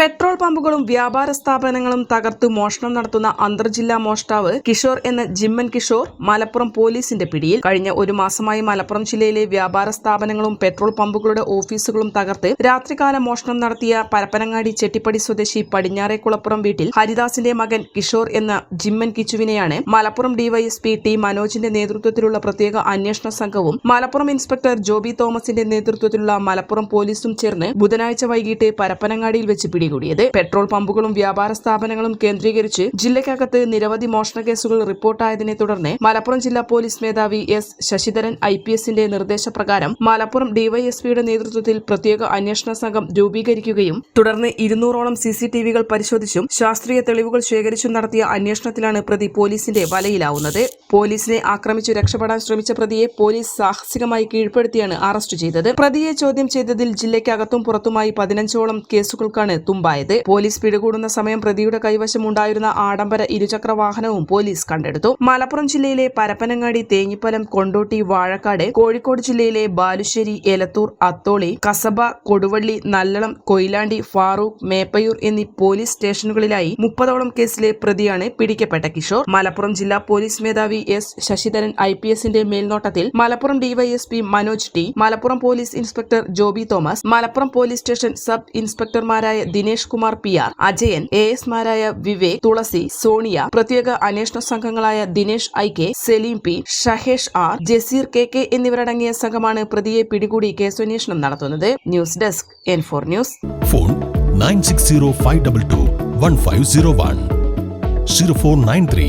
Petrol പമ്പുകളും വ്യാപാര സ്ഥാപനങ്ങളും തകർത്ത് മോഷണം നടത്തുന്ന അന്തർജില്ലാ മോഷ്ടാവ് കിഷോർ എന്ന ജിമ്മൻ കിഷോർ മലപ്പുറം പോലീസിന്റെ പിടിയിൽ കഴിഞ്ഞ ഒരു മാസമായി മലപ്പുറം ജില്ലയിലെ വ്യാപാര സ്ഥാപനങ്ങളും പെട്രോൾ പമ്പുകളുടെ ഓഫീസുകളും തകർത്ത് രാത്രികാല മോഷണം നടത്തിയ പരപ്പനങ്ങാടി ചെട്ടിപ്പടി സ്വദേശി പടിഞ്ഞാറേക്കുളപ്പുറം വീട്ടിൽ ഹരിദാസിന്റെ മകൻ കിഷോർ എന്ന ജിമ്മൻ കിച്ചുവിനെയാണ് മലപ്പുറം ഡിവൈഎസ്പി ടി മനോജിന്റെ നേതൃത്വത്തിലുള്ള പ്രത്യേക അന്വേഷണ സംഘവും മലപ്പുറം ഇൻസ്പെക്ടർ ജോബി തോമസിന്റെ നേതൃത്വത്തിലുള്ള മലപ്പുറം പോലീസും ചേർന്ന് ബുധനാഴ്ച വൈകിട്ട് പരപ്പനങ്ങാടിയിൽ വെച്ച് പിടികൂടിയത്. പെട്രോൾ പമ്പുകളും വ്യാപാര സ്ഥാപനങ്ങളും കേന്ദ്രീകരിച്ച് ജില്ലയ്ക്കകത്ത് നിരവധി മോഷണ കേസുകൾ റിപ്പോർട്ടായതിനെ തുടർന്ന് മലപ്പുറം ജില്ലാ പോലീസ് മേധാവി എസ് ശശിധരൻ ഐ പി എസിന്റെ നിർദ്ദേശപ്രകാരം മലപ്പുറം ഡിവൈഎസ്പിയുടെ നേതൃത്വത്തിൽ പ്രത്യേക അന്വേഷണ സംഘം രൂപീകരിക്കുകയും തുടർന്ന് ഇരുന്നൂറോളം സി സി ടി വികൾ പരിശോധിച്ചും ശാസ്ത്രീയ തെളിവുകൾ ശേഖരിച്ചും നടത്തിയ അന്വേഷണത്തിലാണ് പ്രതി പോലീസിന്റെ വലയിലാവുന്നത്. പോലീസിനെ ആക്രമിച്ചു രക്ഷപ്പെടാൻ ശ്രമിച്ച പ്രതിയെ പോലീസ് സാഹസികമായി കീഴ്പ്പെടുത്തിയാണ് അറസ്റ്റ് ചെയ്തത്. പ്രതിയെ ചോദ്യം ചെയ്തതിൽ ജില്ലയ്ക്കകത്തും പുറത്തുമായി പതിനഞ്ചോളം കേസുകൾക്കാണ് തുമ്പായത്. പോലീസ് പിടികൂടുന്ന സമയം പ്രതിയുടെ കൈവശം ഉണ്ടായിരുന്ന ആഡംബര ഇരുചക്ര വാഹനവും പോലീസ് കണ്ടെടുത്തു. മലപ്പുറം ജില്ലയിലെ പരപ്പനങ്ങാടി തേഞ്ഞിപ്പലം കൊണ്ടോട്ടി വാഴക്കാട് കോഴിക്കോട് ജില്ലയിലെ ബാലുശ്ശേരി എലത്തൂർ അത്തോളി കസബ കൊടുവള്ളി നല്ലളം കൊയിലാണ്ടി ഫാറൂഖ് മേപ്പയൂർ എന്നീ പോലീസ് സ്റ്റേഷനുകളിലായി മുപ്പതോളം കേസിലെ പ്രതിയാണ് പിടിക്കപ്പെട്ട കിഷോർ. മലപ്പുറം ജില്ലാ പോലീസ് മേധാവി എസ് ശശിധരൻ ഐ പി എസിന്റെ മേൽനോട്ടത്തിൽ Malappuram DYSP Manoj T Malappuram police inspector Joby Thomas Malappuram police station sub ഇൻസ്പെക്ടർമാരായ Dinesh Kumar P R Ajayan A എസ്മാരായ Vivek Thulasi Sonia പ്രത്യേക അന്വേഷണ സംഘങ്ങളായ Dinesh I K Saleem P Shahesh R Jaseer K K എന്നിവരടങ്ങിയ സംഘമാണ് പ്രതിയെ പിടികൂടി കേസന്വേഷണം നടത്തുന്നത്. News desk N four news. Phone nine six zero five double two one five zero one. Zero four nine three.